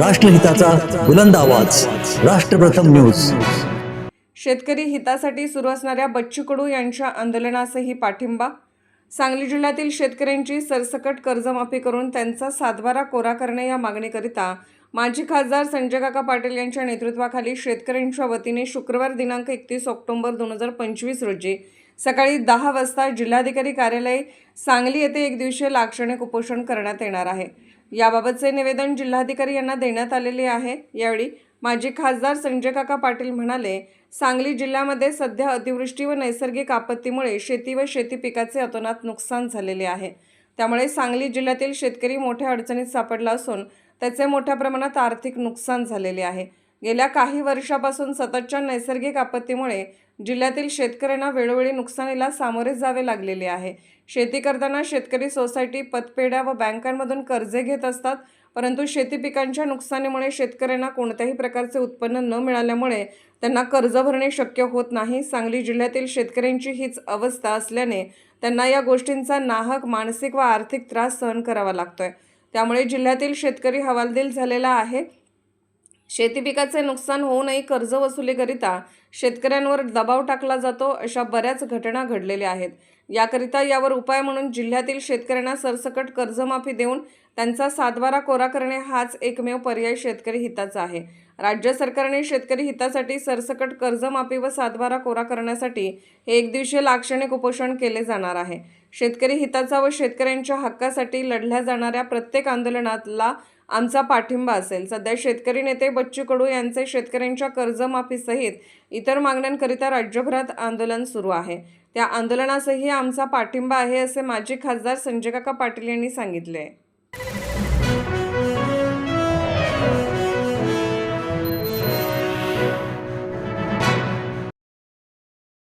राष्ट्रहिताचा बुलंद आवाज. राष्ट्रप्रथम न्यूज. शेतकरी हितासाठी सुरू असणाऱ्या बच्चू कडू यांच्या आंदोलनासही पाठिंबा. सांगली जिल्ह्यातील शेतकऱ्यांची सरसकट कर्जमाफी करून त्यांचा सातबारा कोरा करणे या मागणीकरिता माजी खासदार संजय काका पाटील यांच्या नेतृत्वाखाली शेतकऱ्यांच्या वतीने शुक्रवार दिनांक एकतीस ऑक्टोबर दोन हजार पंचवीस रोजी सकाळी दहा वाजता जिल्हाधिकारी कार्यालय सांगली येथे एक दिवसीय लाक्षणिक उपोषण करण्यात येणार आहे. याबाबतचे निवेदन जिल्हाधिकारी यांना देण्यात आलेले आहे. यावेळी माजी खासदार संजय काका पाटील म्हणाले सांगली जिल्ह्यामध्ये सध्या अतिवृष्टी व नैसर्गिक आपत्तीमुळे शेती व शेती पिकाचे अतोनात नुकसान झालेले आहे. त्यामुळे सांगली जिल्ह्यातील शेतकरी मोठ्या अडचणीत सापडला असून त्याचे मोठ्या प्रमाणात आर्थिक नुकसान झालेले आहे. गेल्या काही वर्षापासून सततच्या नैसर्गिक आपत्तीमुळे जिल्ह्यातील शेतकऱ्यांना वेळोवेळी नुकसानीला सामोरे जावे लागलेले आहे. शेती करताना शेतकरी सोसायटी पतपेढ्या व बँकांमधून कर्जे घेत असतात. परंतु शेती पिकांच्या नुकसानीमुळे शेतकऱ्यांना कोणत्याही प्रकारचे उत्पन्न न मिळाल्यामुळे त्यांना कर्ज भरणे शक्य होत नाही. सांगली जिल्ह्यातील शेतकऱ्यांची हीच अवस्था असल्याने त्यांना या गोष्टींचा नाहक मानसिक व आर्थिक त्रास सहन करावा लागतोय. त्यामुळे जिल्ह्यातील शेतकरी हवालदिल झालेला आहे. शेती पिकाचे नुकसान होऊ कर्ज वसुलीकरिता शेतकऱ्यांवर दबाव टाकला जातो अशा बऱ्याच घटना घडलेल्या आहेत. याकरिता यावर उपाय म्हणून जिल्ह्यातील शेतकऱ्यांना सरसकट कर्जमाफी देऊन त्यांचा सातबारा कोरा करणे हाच एकमेव पर्याय शेतकरी हिताचा आहे. राज्य सरकारने शेतकरी हितासाठी सरसकट कर्जमाफी व सातबारा कोरा करण्यासाठी हे एकदिवसीय लाक्षणिक उपोषण केले जाणार आहे. शेतकरी हिताचा व शेतकऱ्यांच्या हक्कासाठी लढल्या जाणाऱ्या प्रत्येक आंदोलनातला आमचा पाठिंबा असेल. सध्या शेतकरी नेते बच्चू कडू यांचे शेतकऱ्यांच्या कर्जमाफीसहित इतर मागण्यांकरिता राज्यभरात आंदोलन सुरू आहे. त्या आंदोलनासही आमचा पाठिंबा आहे असे माजी खासदार संजय काका पाटील यांनी सांगितले.